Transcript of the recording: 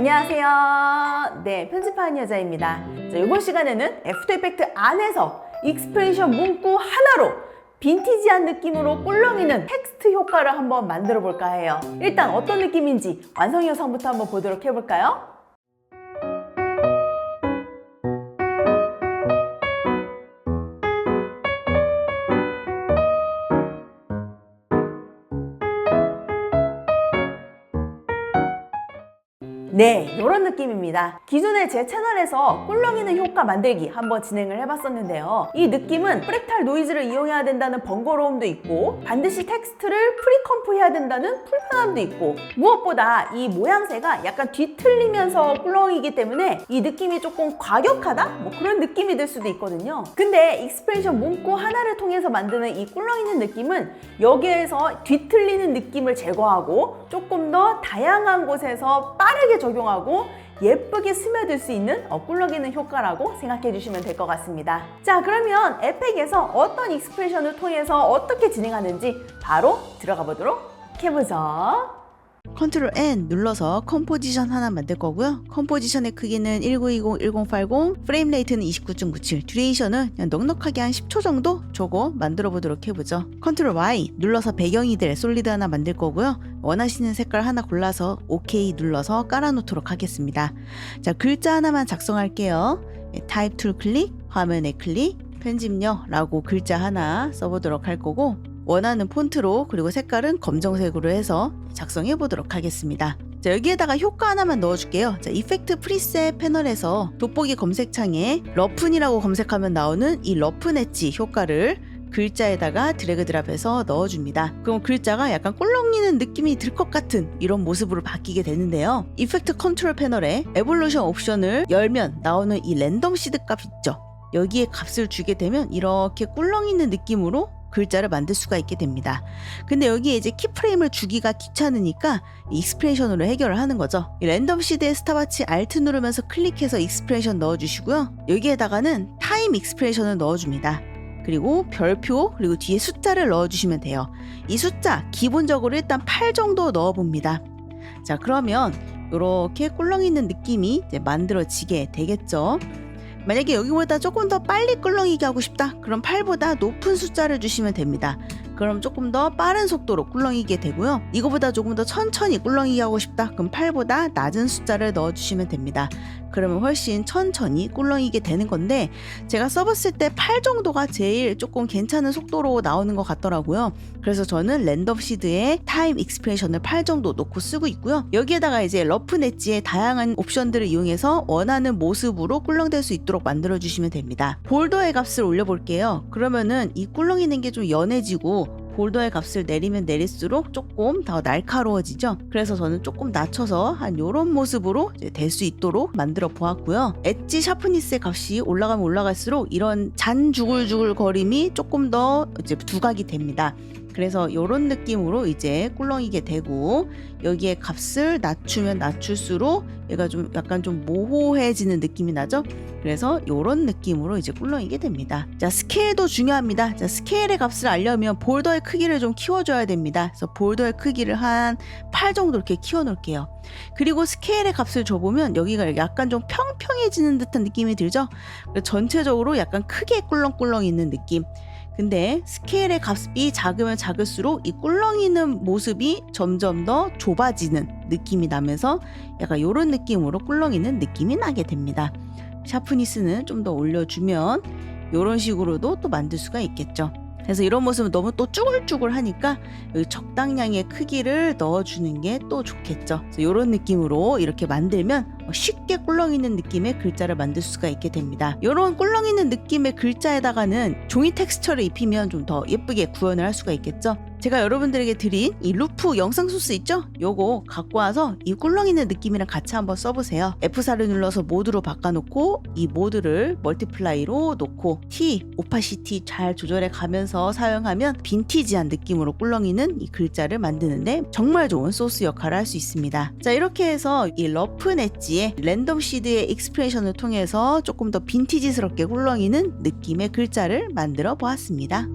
안녕하세요. 네, 편집하는 여자입니다. 자, 이번 시간에는 애프터 이펙트 안에서 익스프레션 문구 하나로 빈티지한 느낌으로 꿀렁이는 텍스트 효과를 한번 만들어 볼까 해요. 일단 어떤 느낌인지 완성 영상부터 한번 보도록 해볼까요? 네, 이런 느낌입니다. 기존에 제 채널에서 꿀렁이는 효과 만들기 한번 진행을 해봤었는데요. 이 느낌은 프랙탈 노이즈를 이용해야 된다는 번거로움도 있고 반드시 텍스트를 프리컴프 해야 된다는 불편함도 있고 무엇보다 이 모양새가 약간 뒤틀리면서 꿀렁이기 때문에 이 느낌이 조금 과격하다? 뭐 그런 느낌이 들 수도 있거든요. 근데 익스프레션 문구 하나를 통해서 만드는 이 꿀렁이는 느낌은 여기에서 뒤틀리는 느낌을 제거하고 조금 더 다양한 곳에서 빠르게 적용하고 예쁘게 스며들 수 있는 어, 꿀렁이는 효과라고 생각해 주시면 될 것 같습니다. 자, 그러면 에펙에서 어떤 익스프레션을 통해서 어떻게 진행하는지 바로 들어가 보도록 해보죠. 컨트롤 N 눌러서 컴포지션 하나 만들 거고요. 컴포지션의 크기는 1920, 1080, 프레임 레이트는 29.97, 듀레이션은 그냥 넉넉하게 한 10초 정도 저거 만들어 보도록 해보죠. 컨트롤 Y 눌러서 배경이 될 솔리드 하나 만들 거고요. 원하시는 색깔 하나 골라서 OK 눌러서 깔아놓도록 하겠습니다. 자, 글자 하나만 작성할게요. 예, 타입 툴 클릭, 화면에 클릭, 편집료라고 글자 하나 써보도록 할 거고 원하는 폰트로 그리고 색깔은 검정색으로 해서 작성해 보도록 하겠습니다. 자, 여기에다가 효과 하나만 넣어줄게요. 자, 이펙트 프리셋 패널에서 돋보기 검색창에 러픈이라고 검색하면 나오는 이 러픈 엣지 효과를 글자에다가 드래그 드랍해서 넣어줍니다. 그럼 글자가 약간 꿀렁이는 느낌이 들 것 같은 이런 모습으로 바뀌게 되는데요. 이펙트 컨트롤 패널에 에볼루션 옵션을 열면 나오는 이 랜덤 시드 값 있죠. 여기에 값을 주게 되면 이렇게 꿀렁이는 느낌으로 글자를 만들 수가 있게 됩니다. 근데 여기에 이제 키프레임을 주기가 귀찮으니까 익스프레션으로 해결을 하는 거죠. 이 랜덤 시드의 스타바치 알트 누르면서 클릭해서 익스프레션 넣어주시고요. 여기에다가는 타임 익스프레션을 넣어줍니다. 그리고 별표 그리고 뒤에 숫자를 넣어주시면 돼요. 이 숫자 기본적으로 일단 8 정도 넣어봅니다. 자 그러면 이렇게 꿀렁 있는 느낌이 만들어지게 되겠죠. 만약에 여기보다 조금 더 빨리 꿀렁이게 하고 싶다. 그럼 8보다 높은 숫자를 주시면 됩니다. 그럼 조금 더 빠른 속도로 꿀렁이게 되고요. 이거보다 조금 더 천천히 꿀렁이게 하고 싶다. 그럼 8보다 낮은 숫자를 넣어주시면 됩니다. 그러면 훨씬 천천히 꿀렁이게 되는 건데 제가 써봤을 때 8 정도가 제일 조금 괜찮은 속도로 나오는 것 같더라고요. 그래서 저는 랜덤 시드에 타임 익스프레션을 8 정도 놓고 쓰고 있고요. 여기에다가 이제 러프 넷지의 다양한 옵션들을 이용해서 원하는 모습으로 꿀렁될 수 있도록 만들어 주시면 됩니다. 볼더의 값을 올려볼게요. 그러면은 이 꿀렁이는 게 좀 연해지고 볼더의 값을 내리면 내릴수록 조금 더 날카로워지죠. 그래서 저는 조금 낮춰서 한 이런 모습으로 될 수 있도록 만들어 보았고요. 엣지 샤프니스의 값이 올라가면 올라갈수록 이런 잔 주글주글 거림이 조금 더 이제 두각이 됩니다. 그래서 이런 느낌으로 이제 꿀렁이게 되고 여기에 값을 낮추면 낮출수록 얘가 좀 약간 좀 모호해지는 느낌이 나죠. 그래서 이런 느낌으로 이제 꿀렁이게 됩니다. 자 스케일도 중요합니다. 자 스케일의 값을 알려면 볼더의 크기를 좀 키워줘야 됩니다. 그래서 볼더의 크기를 한 8 정도 이렇게 키워놓을게요. 그리고 스케일의 값을 줘보면 여기가 약간 좀 평평해지는 듯한 느낌이 들죠. 전체적으로 약간 크게 꿀렁꿀렁 있는 느낌. 근데 스케일의 값이 작으면 작을수록 이 꿀렁이는 모습이 점점 더 좁아지는 느낌이 나면서 약간 이런 느낌으로 꿀렁이는 느낌이 나게 됩니다. 샤프니스는 좀 더 올려주면 이런 식으로도 또 만들 수가 있겠죠. 그래서 이런 모습은 너무 또 쭈글쭈글 하니까 여기 적당량의 크기를 넣어주는 게 또 좋겠죠. 이런 느낌으로 이렇게 만들면 쉽게 꿀렁이는 느낌의 글자를 만들 수가 있게 됩니다. 이런 꿀렁이는 느낌의 글자에다가는 종이 텍스처를 입히면 좀 더 예쁘게 구현을 할 수가 있겠죠. 제가 여러분들에게 드린 이 루프 영상 소스 있죠? 요거 갖고 와서 이 꿀렁이는 느낌이랑 같이 한번 써보세요. F4를 눌러서 모드로 바꿔놓고 이 모드를 멀티플라이로 놓고 T, 오파시티 잘 조절해 가면서 사용하면 빈티지한 느낌으로 꿀렁이는 이 글자를 만드는데 정말 좋은 소스 역할을 할 수 있습니다. 자 이렇게 해서 이 러프 넷지의 랜덤 시드의 익스프레션을 통해서 조금 더 빈티지스럽게 꿀렁이는 느낌의 글자를 만들어 보았습니다.